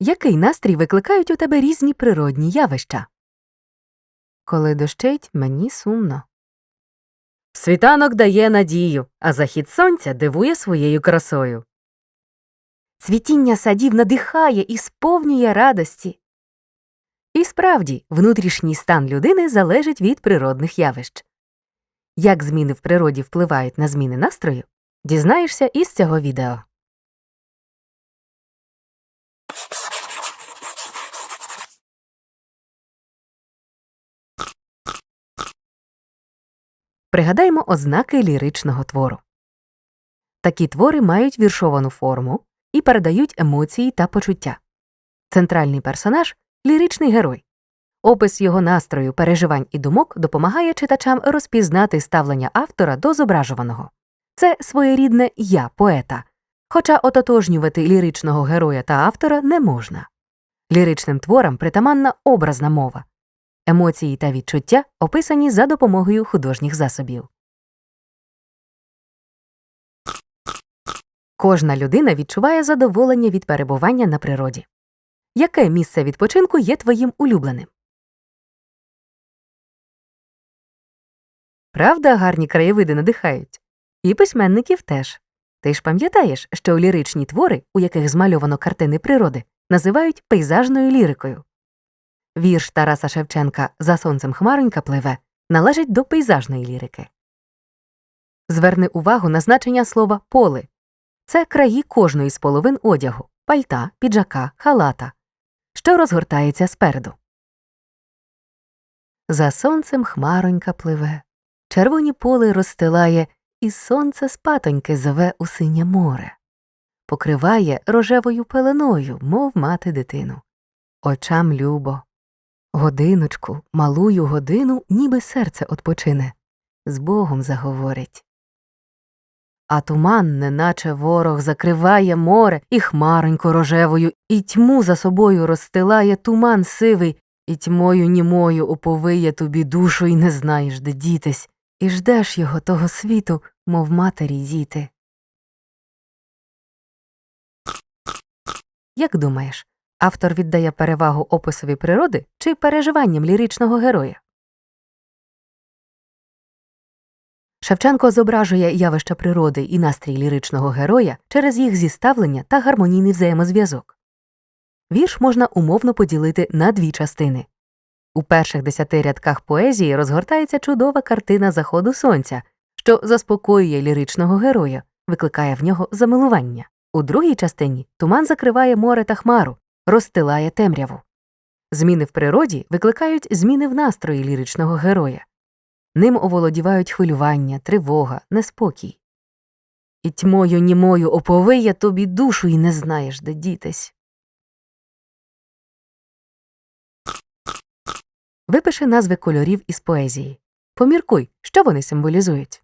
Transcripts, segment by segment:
Який настрій викликають у тебе різні природні явища? Коли дощить, мені сумно. Світанок дає надію, а захід сонця дивує своєю красою. Цвітіння садів надихає і сповнює радості. І справді, внутрішній стан людини залежить від природних явищ. Як зміни в природі впливають на зміни настрою, дізнаєшся із цього відео. Пригадаймо ознаки ліричного твору. Такі твори мають віршовану форму і передають емоції та почуття. Центральний персонаж ліричний герой. Опис його настрою, переживань і думок допомагає читачам розпізнати ставлення автора до зображуваного. Це своєрідне я поета, хоча ототожнювати ліричного героя та автора не можна. Ліричним творам притаманна образна мова. Емоції та відчуття описані за допомогою художніх засобів. Кожна людина відчуває задоволення від перебування на природі. Яке місце відпочинку є твоїм улюбленим? Правда, гарні краєвиди надихають. І письменників теж. Ти ж пам'ятаєш, що ліричні твори, у яких змальовано картини природи, називають пейзажною лірикою. Вірш Тараса Шевченка За сонцем хмаронька пливе належить до пейзажної лірики. Зверни увагу на значення слова поле. Це краї кожної з половин одягу пальта, піджака, халата, що розгортається спереду. За сонцем хмаронька пливе, червоні поле розстилає, і сонце спатоньки зове у синє море, покриває рожевою пеленою, мов мати дитину. Очам любо. Годиночку, малую годину, ніби серце отпочине, з Богом заговорить. А туман, неначе ворог, закриває море і хмаронько рожевою, і тьму за собою розстилає туман сивий, і тьмою німою оповиє тобі душу, і не знаєш, де дітись, і ждеш його того світу, мов матері діти. Як думаєш, автор віддає перевагу описові природи чи переживанням ліричного героя? Шевченко зображує явища природи і настрій ліричного героя через їх зіставлення та гармонійний взаємозв'язок. Вірш можна умовно поділити на дві частини. У перших десяти рядках поезії розгортається чудова картина заходу сонця, що заспокоює ліричного героя, викликає в нього замилування. У другій частині туман закриває море та хмару, розстилає темряву. Зміни в природі викликають зміни в настрої ліричного героя. Ним оволодівають хвилювання, тривога, неспокій. І тьмою німою оповиє тобі душу і не знаєш, де дітись. Випиши назви кольорів із поезії. Поміркуй, що вони символізують.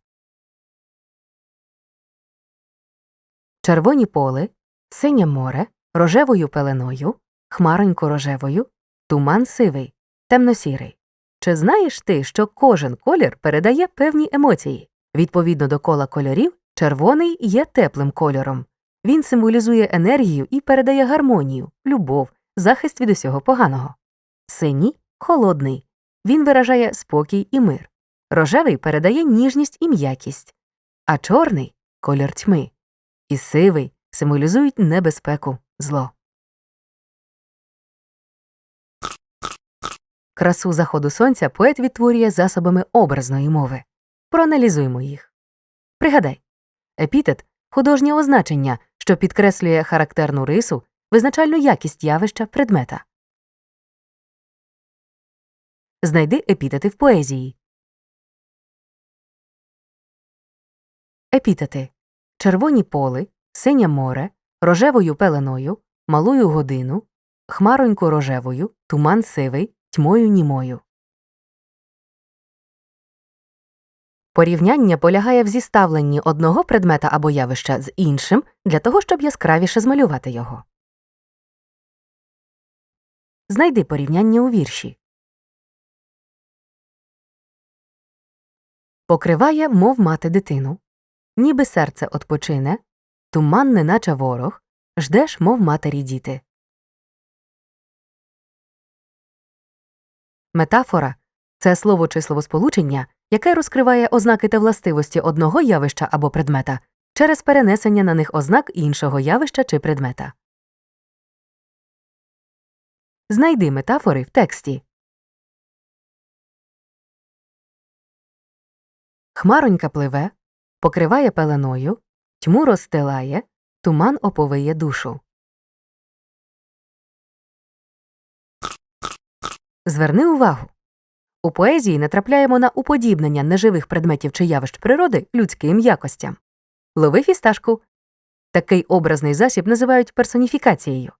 Червоні поле, синє море, рожевою пеленою, хмаронько рожевою, туман сивий, темно-сірий. Чи знаєш ти, що кожен колір передає певні емоції? Відповідно до кола кольорів, червоний є теплим кольором. Він символізує енергію і передає гармонію, любов, захист від усього поганого. Синій холодний. Він виражає спокій і мир. Рожевий передає ніжність і м'якість, а чорний колір тьми. І сивий символізують небезпеку, зло. Красу заходу сонця поет відтворює засобами образної мови. Проаналізуймо їх. Пригадай епітет художнє означення, що підкреслює характерну рису, визначальну якість явища предмета. Знайди епітети в поезії. Епітети червоні поли, синє море, рожевою пеленою, малую годину, хмаронько рожевою, туман сивий, тьмою німою. Порівняння полягає в зіставленні одного предмета або явища з іншим для того, щоб яскравіше змалювати його. Знайди порівняння у вірші. Покриває, мов мати дитину, ніби серце отпочине, Туман, неначе ворог, ждеш, мов матері діти. Метафора це слово чи словосполучення, яке розкриває ознаки та властивості одного явища або предмета через перенесення на них ознак іншого явища чи предмета. Знайди метафори в тексті. Хмаронька пливе, покриває пеленою, тьму розстилає, туман оповиє душу. Зверни увагу. У поезії натрапляємо на уподібнення неживих предметів чи явищ природи людським якостям. Лови фісташку. Такий образний засіб називають персоніфікацією.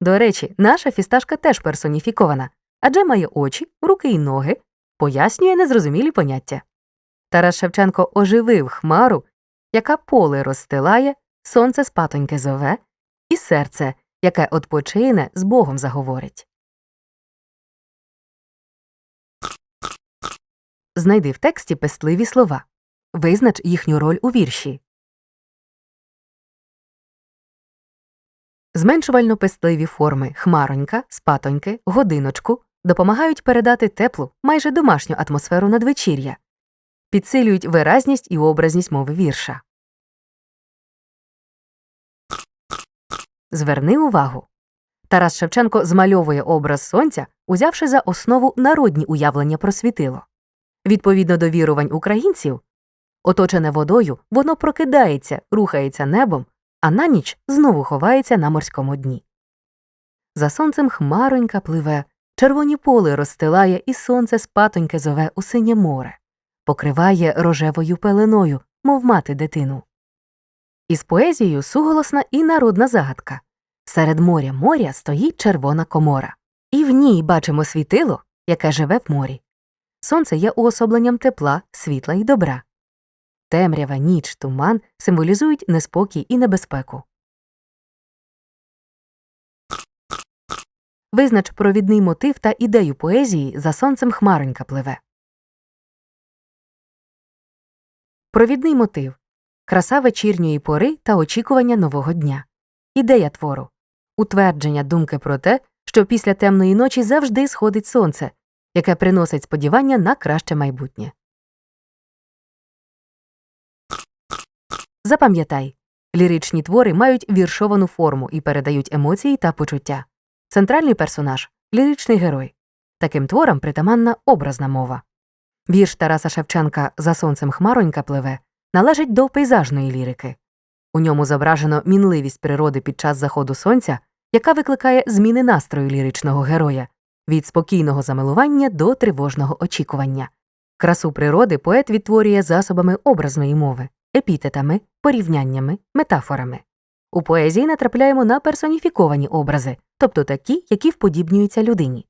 До речі, наша фісташка теж персоніфікована, адже має очі, руки і ноги, пояснює незрозумілі поняття. Тарас Шевченко оживив хмару, яка поле розстилає, сонце спатоньке зове, і серце, яке odpoчине, з Богом заговорить. Знайди в тексті пестливі слова. Визнач їхню роль у вірші. Зменшувально пестливі форми хмаронька, спатоньки, годиночку допомагають передати теплу, майже домашню атмосферу надвечір'я, підсилюють виразність і образність мови вірша. Зверни увагу. Тарас Шевченко змальовує образ сонця, узявши за основу народні уявлення про світило. Відповідно до вірувань українців, оточене водою, воно прокидається, рухається небом, а на ніч знову ховається на морському дні. За сонцем хмаронька пливе, червоні поли розстилає, і сонце спатоньке зове у синє море, покриває рожевою пеленою, мов мати дитину. Із поезією суголосна і народна загадка. Серед моря моря стоїть червона комора, і в ній бачимо світило, яке живе в морі. Сонце є уособленням тепла, світла і добра. Темрява, ніч, туман символізують неспокій і небезпеку. Визнач провідний мотив та ідею поезії за сонцем хмаронька пливе. Провідний мотив краса вечірньої пори та очікування нового дня. Ідея твору утвердження думки про те, що після темної ночі завжди сходить сонце, яке приносить сподівання на краще майбутнє. Запам'ятай ліричні твори мають віршовану форму і передають емоції та почуття. Центральний персонаж ліричний герой. Таким творам притаманна образна мова. Вірш Тараса Шевченка За сонцем хмаронька пливе належить до пейзажної лірики. У ньому зображено мінливість природи під час заходу сонця, яка викликає зміни настрою ліричного героя від спокійного замилування до тривожного очікування. Красу природи поет відтворює засобами образної мови, епітетами, порівняннями, метафорами. У поезії натрапляємо на персоніфіковані образи, тобто такі, які вподібнюються людині.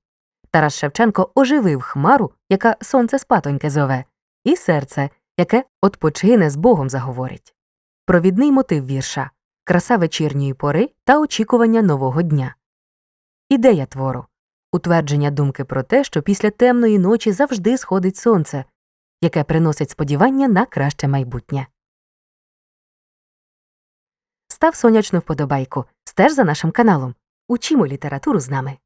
Тарас Шевченко оживив хмару, яка сонце спатоньке зове, і серце, яке «отпочине з Богом заговорить. Провідний мотив вірша краса вечірньої пори та очікування нового дня. Ідея твору утвердження думки про те, що після темної ночі завжди сходить сонце, яке приносить сподівання на краще майбутнє. Став сонячну вподобайку. Стеж за нашим каналом. Учімо літературу з нами.